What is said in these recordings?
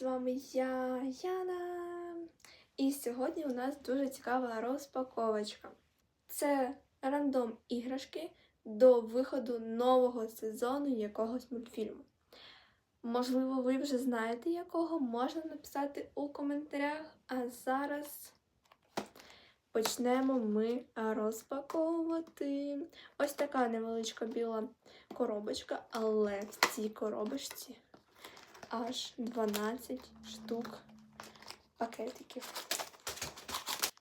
З вами я, Яна. І сьогодні у нас дуже цікава розпаковочка. Це рандом іграшки до виходу нового сезону якогось мультфільму. Можливо, ви вже знаєте якого, можна написати у коментарях. А зараз почнемо ми розпаковувати. Ось така невеличка біла коробочка, але в цій коробочці аж 12 штук пакетиків.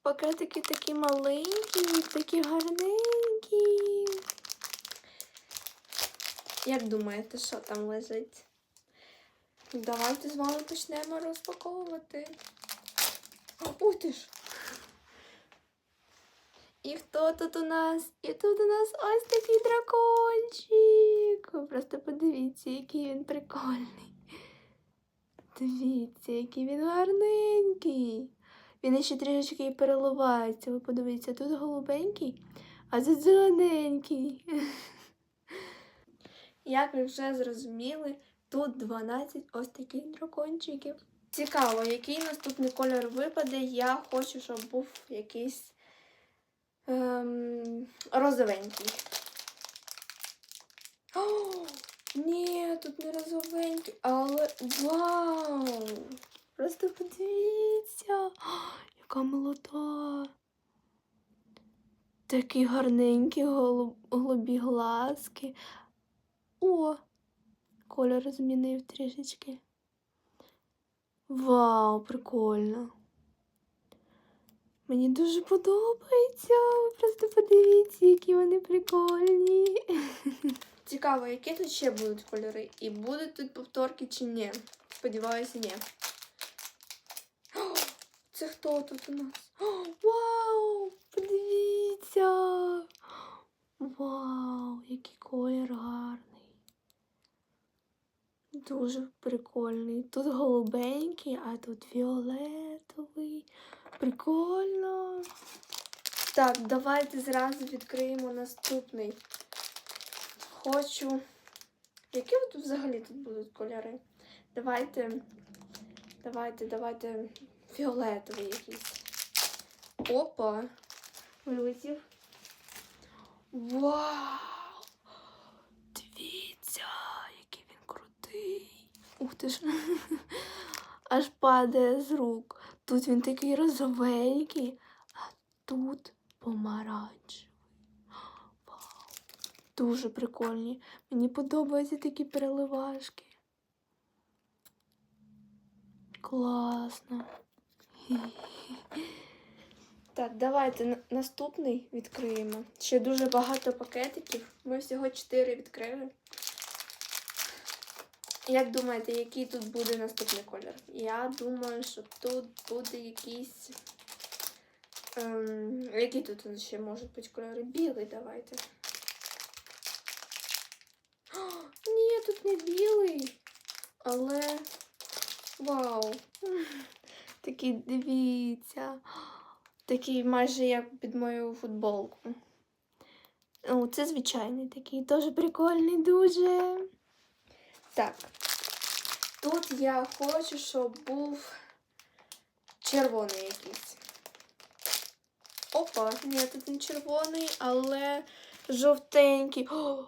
Пакетики такі маленькі, такі гарненькі. Як думаєте, що там лежить? Давайте з вами почнемо розпаковувати. Ух ти ж! І хто тут у нас? І тут у нас ось такий дракончик. Ви просто подивіться, який він прикольний. Дивіться, який він гарненький. Він ще трішечки переливається. Ви подивіться, тут голубенький, а тут зелененький. Як ви вже зрозуміли, тут 12 ось таких дракончиків. Цікаво, який наступний кольор випаде. Я хочу, щоб був якийсь ем, розовенький. О, ні, тут не розовенький, але вау! Просто подивіться, яка молода. Такі гарненькі голуб, голубі глазки. О, кольор змінив трішечки. Вау, прикольно. Мені дуже подобається. Просто подивіться, які вони прикольні. Цікаво, які тут ще будуть кольори? І будуть тут повторки чи ні? Сподіваюся, ні. Це хто тут у нас? Вау! Подивіться! Вау, який колір гарний. Дуже прикольний. Тут голубенький, а тут фіолетовий. Прикольно. Так, давайте зразу відкриємо наступний. Хочу. Які тут взагалі тут будуть кольори? Давайте. Давайте, давайте. Фіолетовий якийсь. Опа! Вилетів. Вау! Дивіться, який він крутий. Ух ти ж. Аж падає з рук. Тут він такий розовенький, а тут помаранчевий. Вау. Дуже прикольні. Мені подобаються такі переливашки. Класно. Так, давайте наступний відкриємо. Ще дуже багато пакетиків. Ми всього 4 відкрили. Як думаєте, який тут буде наступний колір? Я думаю, що тут буде якийсь. Ем, які тут ще можуть бути кольори? Білий давайте. О, ні, тут не білий. Але. Вау! Такий, дивіться. Такий майже як під мою футболку. О, це звичайний такий, теж прикольний дуже. Так. Тут я хочу, щоб був червоний якийсь. Опа, ні, тут не червоний, але жовтенький. О,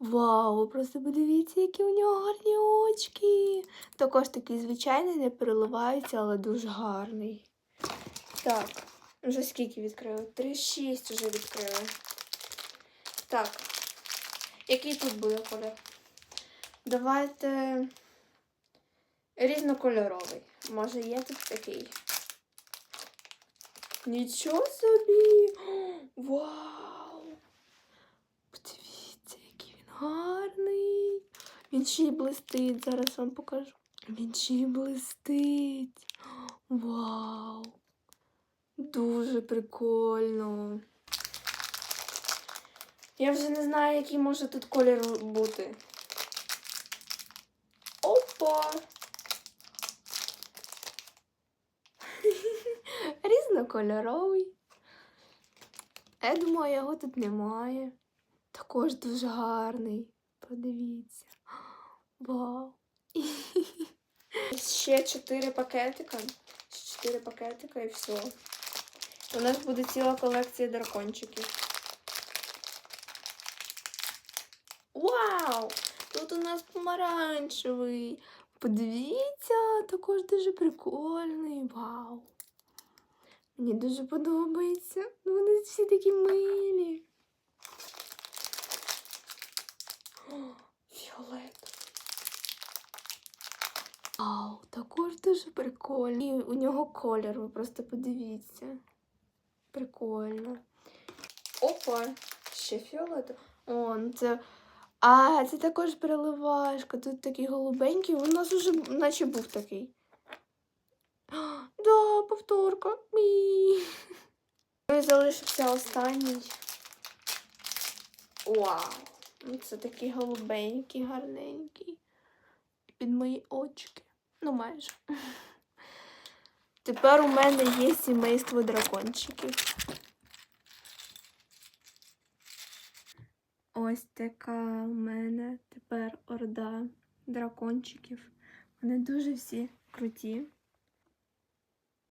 вау, просто подивіться, які у нього гарні очки. Також такий звичайний, не переливається, але дуже гарний. Так, вже скільки відкрили? 3-6 вже відкрили. Так. Який тут буде колір? Давайте різнокольоровий. Може є тут такий. Нічого собі! Вау! Подивіться, який він гарний. Він ще й блистить, зараз вам покажу. Він ще й блистить. Вау! Дуже прикольно. Я вже не знаю, який може тут колір бути. Опа! Різнокольоровий. Я думаю, його тут немає. Також дуже гарний. Подивіться. Вау. Ще 4 пакетика. Ще 4 пакетика і все. У нас буде ціла колекція дракончиків. Вау! Тут у нас помаранчевий. Подивіться, також дуже прикольний. Вау! Мені дуже подобається. Ну, Вони всі такі милі. О, Фіолет. Вау, також дуже прикольний. І у нього колір, ви просто подивіться. Прикольно. Опа, ще фіолет. О, ну це. А, це також переливашка. Тут такий голубенький. У нас уже наче був такий. Да, повторка. Мій. Ну і залишився останній. Вау! Ну, Це такий голубенький, гарненький. Під мої очки. Ну, майже. Тепер у мене є сімейство дракончиків. Ось така у мене тепер орда дракончиків. Вони дуже всі круті.